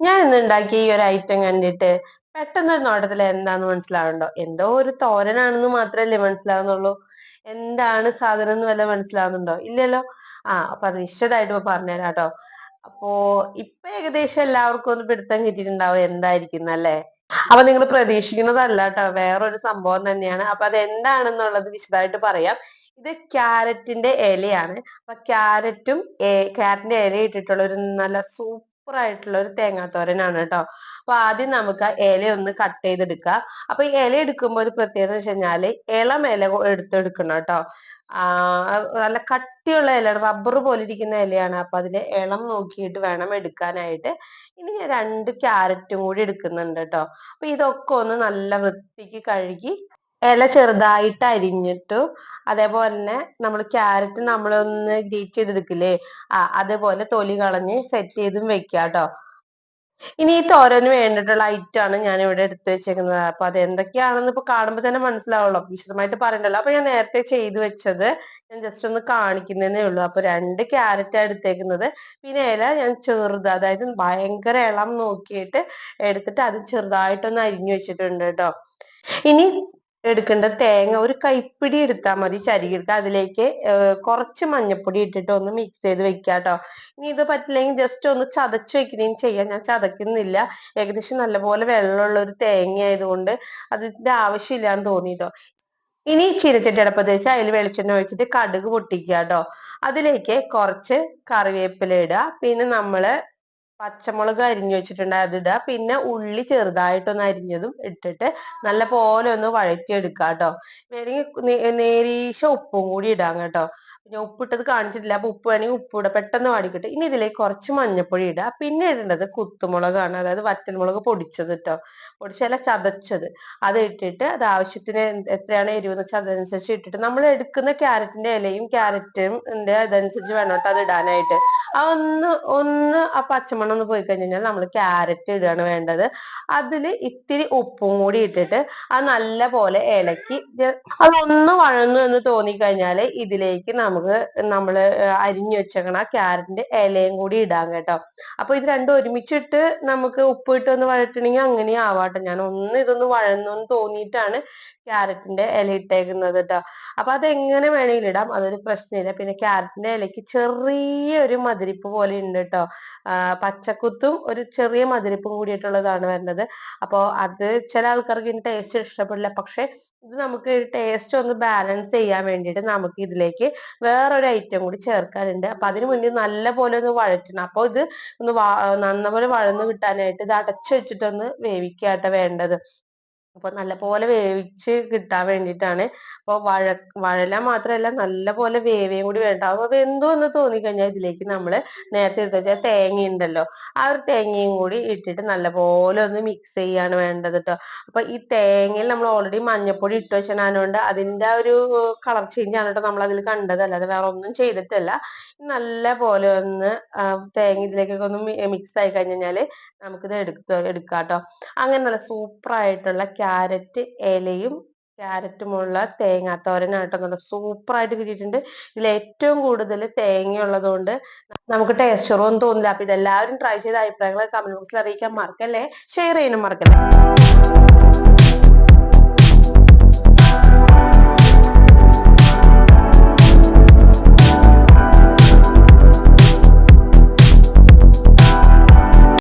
ഇന്ന് ഉണ്ടാക്കിയ ഈ ഒരു ഐറ്റം കണ്ടിട്ട് പെട്ടെന്ന് നോട്ടത്തിൽ എന്താന്ന് മനസ്സിലാവുണ്ടോ? എന്തോ ഒരു തോരനാണെന്ന് മാത്രല്ലേ മനസ്സിലാവുന്നുള്ളൂ. എന്താണ് സാധനം എന്ന് വല്ല മനസ്സിലാവുന്നുണ്ടോ? ഇല്ലല്ലോ? ആ അപ്പൊ ഇപ്പൊ പറഞ്ഞുതരാം കേട്ടോ. അപ്പോ ഇപ്പൊ ഏകദേശം എല്ലാവർക്കും ഒന്ന് പിടുത്തം കിട്ടിയിട്ടുണ്ടാവും എന്തായിരിക്കും അല്ലേ അപ്പൊ നിങ്ങൾ പ്രതീക്ഷിക്കുന്നതല്ല കേട്ടോ. വേറൊരു സംഭവം തന്നെയാണ്. അപ്പൊ അത് എന്താണെന്നുള്ളത് വിശദമായിട്ട് പറയാം. ഇത് ക്യാരറ്റിന്റെ ഇലയാണ്. അപ്പൊ ക്യാരറ്റും ക്യാരറ്റിന്റെ ഇല ഇട്ടിട്ടുള്ള ഒരു നല്ല സൂപ്പർ ആയിട്ടുള്ള ഒരു തേങ്ങാത്തോരനാണ് കേട്ടോ. അപ്പൊ ആദ്യം നമുക്ക് ഇല ഒന്ന് കട്ട് ചെയ്തെടുക്കാം. അപ്പൊ ഈ ഇല എടുക്കുമ്പോൾ ഒരു പ്രത്യേകത വെച്ച് കഴിഞ്ഞാൽ ഇളം ഇല എടുത്തെടുക്കണം കേട്ടോ. നല്ല കട്ടിയുള്ള ഇലയാണ് റബ്ബർ പോലെ ഇരിക്കുന്ന ഇലയാണ്. അപ്പൊ അതിന്റെ ഇളം നോക്കിയിട്ട് വേണം എടുക്കാനായിട്ട്. ഇനി ഞാൻ രണ്ട് ക്യാരറ്റും കൂടി എടുക്കുന്നുണ്ട് കേട്ടോ. അപ്പൊ ഇതൊക്കെ ഒന്ന് നല്ല വൃത്തിക്ക് കഴുകി ഇല ചെറുതായിട്ട് അരിഞ്ഞിട്ടു അതേപോലെ തന്നെ നമ്മൾ ക്യാരറ്റ് നമ്മളൊന്ന് ഗ്രേറ്റ് ചെയ്തെടുക്കില്ലേ? ആ അതേപോലെ തൊലി കളഞ്ഞ് സെറ്റ് ചെയ്തും വെക്കുക കേട്ടോ ഇനി ഈ തോരന് വേണ്ടിയിട്ടുള്ള ഐറ്റം ആണ് ഞാൻ ഇവിടെ എടുത്തു വെച്ചേക്കുന്നത്. അപ്പൊ അത് എന്തൊക്കെയാണെന്ന് ഇപ്പൊ കാണുമ്പോൾ തന്നെ മനസ്സിലാവുള്ളൂ. വിശദമായിട്ട് പറയണ്ടല്ലോ. അപ്പൊ ഞാൻ നേരത്തെ ചെയ്തു വെച്ചത് ഞാൻ ജസ്റ്റ് ഒന്ന് കാണിക്കുന്നതേ ഉള്ളൂ. അപ്പൊ രണ്ട് ക്യാരറ്റ് എടുത്തേക്കുന്നത്. പിന്നെ ഇല ഞാൻ ചെറുത് അതായത് ഭയങ്കര ഇളം നോക്കിയിട്ട് എടുത്തിട്ട് അത് ചെറുതായിട്ടൊന്ന് അരിഞ്ഞു വെച്ചിട്ടുണ്ട് കേട്ടോ ഇനി എടുക്കേണ്ട തേങ്ങ ഒരു കൈപ്പിടി എടുത്താൽ മതി ചരികിട്ട് അതിലേക്ക് കുറച്ച് മഞ്ഞപ്പൊടി ഇട്ടിട്ട് ഒന്ന് മിക്സ് ചെയ്ത് വെക്കുക കേട്ടോ ഇനി ഇത് പറ്റില്ലെങ്കിൽ ജസ്റ്റ് ഒന്ന് ചതച്ച് വെക്കുകയും ചെയ്യാം. ഞാൻ ചതക്കുന്നില്ല. ഏകദേശം നല്ലപോലെ വെള്ളമുള്ള ഒരു തേങ്ങ ആയതുകൊണ്ട് അതിന്റെ ആവശ്യമില്ലാന്ന് തോന്നിട്ടോ ഇനി ചീനച്ചട്ടി അടപ്പത്ത് വെച്ച് അതിൽ വെളിച്ചെണ്ണ ഒഴിച്ചിട്ട് കടുക് പൊട്ടിക്കുക കേട്ടോ അതിലേക്ക് കുറച്ച് കറിവേപ്പില ഇടുക. പിന്നെ നമ്മൾ പച്ചമുളക് അരിഞ്ഞു വെച്ചിട്ടുണ്ട് ഇടുക പിന്നെ ഉള്ളി ചെറുതായിട്ടൊന്ന് അരിഞ്ഞതും ഇട്ടിട്ട് നല്ല പോലെ ഒന്ന് വഴറ്റിയെടുക്കുക കേട്ടോ വേണമെങ്കിൽ നേരീശ ഉപ്പും കൂടി ഇടാം കേട്ടോ. പിന്നെ ഉപ്പിട്ടത് കാണിച്ചിട്ടില്ല. അപ്പൊ ഉപ്പ് വേണമെങ്കിൽ ഉപ്പ് ഇടുക പെട്ടെന്ന് വാടിക്കിട്ട്. ഇനി ഇതിലേക്ക് കുറച്ച് മഞ്ഞപ്പൊടി ഇടുക പിന്നെ ഇടേണ്ടത് കുത്തുമുളകാണ്. അതായത് വറ്റൽമുളക് പൊടിച്ചത് കേട്ടോ പൊടിച്ചല്ല ചതച്ചത്. അത് ഇട്ടിട്ട് അത് ആവശ്യത്തിന് എത്രയാണ്? എരിവ് എന്ന് വെച്ചാൽ അതനുസരിച്ച് ഇട്ടിട്ട് നമ്മൾ എടുക്കുന്ന ക്യാരറ്റിന്റെ ഇലയും ക്യാരറ്റും അതനുസരിച്ച് വേണം കേട്ടോ അത് ഇടാനായിട്ട്. ആ ഒന്ന് ഒന്ന് ആ പച്ചമണം ഒന്ന് പോയി കഴിഞ്ഞാൽ നമ്മൾ ക്യാരറ്റ് ഇടുകയാണ് വേണ്ടത്. അതിൽ ഇത്തിരി ഉപ്പും കൂടി ഇട്ടിട്ട് അത് നല്ല പോലെ അത് അതൊന്ന് വഴന്നു എന്ന് തോന്നിക്കഴിഞ്ഞാൽ ഇതിലേക്ക് നമുക്ക് നമ്മൾ അരിഞ്ഞു വെച്ചേക്കണ ക്യാരറ്റിന്റെ ഇലയും കൂടി ഇടാം കേട്ടോ. അപ്പൊ ഇത് രണ്ടും ഒരുമിച്ചിട്ട് നമുക്ക് ഉപ്പ് ഇട്ട് ഒന്ന് വഴറ്റണമെങ്കിൽ അങ്ങനെ ആവാട്ടെ. ഞാൻ ഒന്ന് ഇതൊന്ന് വഴന്നു തോന്നിയിട്ടാണ് ക്യാരറ്റിന്റെ ഇല ഇട്ടേക്കുന്നത് കേട്ടോ. അപ്പൊ അത് എങ്ങനെ വേണമെങ്കിലും ഇടാം അതൊരു പ്രശ്നമില്ല. പിന്നെ ക്യാരറ്റിന്റെ ഇലയ്ക്ക് ചെറിയൊരു മതിരിപ്പ് പോലെ ഉണ്ട് കേട്ടോ. പച്ചക്കുത്തും ഒരു ചെറിയ മതിരിപ്പും കൂടിയിട്ടുള്ളതാണ് വരുന്നത്. അപ്പോൾ അത് ചില ആൾക്കാർക്ക് ഇതിന്റെ ടേസ്റ്റ് ഇഷ്ടപ്പെടില്ല. പക്ഷെ ഇത് നമുക്ക് ടേസ്റ്റ് ഒന്ന് ബാലൻസ് ചെയ്യാൻ വേണ്ടിയിട്ട് നമുക്ക് ഇതിലേക്ക് വേറൊരു ഐറ്റം കൂടി ചേർക്കാനുണ്ട്. അപ്പൊ അതിന് മുന്നേ നല്ല പോലെ ഒന്ന് വഴറ്റണം. അപ്പോൾ ഇത് ഒന്ന് നന്നപോലെ വഴന്ന് കിട്ടാനായിട്ട് ഇത് അടച്ചു വെച്ചിട്ടൊന്ന് വേവിക്കാട്ടോ വേണ്ടത്. അപ്പൊ നല്ലപോലെ വേവിച്ച് കിട്ടാൻ വേണ്ടിയിട്ടാണ്. അപ്പൊ വഴ വഴല മാത്രമല്ല നല്ലപോലെ വേവയും കൂടി വേണ്ട. അപ്പൊ വെന്തു എന്ന് തോന്നിക്കഴിഞ്ഞാൽ ഇതിലേക്ക് നമ്മൾ നേരത്തെ എടുത്ത് വെച്ചാൽ തേങ്ങ ഉണ്ടല്ലോ ആ ഒരു തേങ്ങയും കൂടി ഇട്ടിട്ട് നല്ലപോലെ ഒന്ന് മിക്സ് ചെയ്യാണ് വേണ്ടത് കേട്ടോ അപ്പൊ ഈ തേങ്ങയിൽ നമ്മൾ ഓൾറെഡി മഞ്ഞപ്പൊടി ഇട്ട് വെച്ചതുകൊണ്ട് അതിന്റെ ഒരു കളർ ചേഞ്ച് ആണ് കേട്ടോ നമ്മൾ അതിൽ കണ്ടത്. അല്ലാതെ വേറെ ഒന്നും ചെയ്തിട്ടല്ല. നല്ല പോലെ ഒന്ന് തേങ്ങ ഇതിലേക്കൊക്കെ ഒന്ന് മിക്സ് ആയി കഴിഞ്ഞാൽ നമുക്കിത് എടുത്ത് എടുക്കാം കേട്ടോ അങ്ങനെ നല്ല സൂപ്പർ ആയിട്ടുള്ള ക്യാരറ്റ് ഇലയും ക്യാരറ്റുമുള്ള തേങ്ങാത്തോരനാട്ടോ നല്ല സൂപ്പർ ആയിട്ട് കിട്ടിയിട്ടുണ്ട്. ഇതിൽ ഏറ്റവും കൂടുതൽ തേങ്ങ ഉള്ളതുകൊണ്ട് നമുക്ക് ടേസ്റ്റ് ഒന്നും തോന്നില്ല. അപ്പൊ ഇതെല്ലാവരും ട്രൈ ചെയ്ത അഭിപ്രായങ്ങൾ കമന്റ് ബോക്സിൽ അറിയിക്കാൻ മറക്കല്ലേ? ഷെയർ ചെയ്യാനും മറക്കല്ലേ?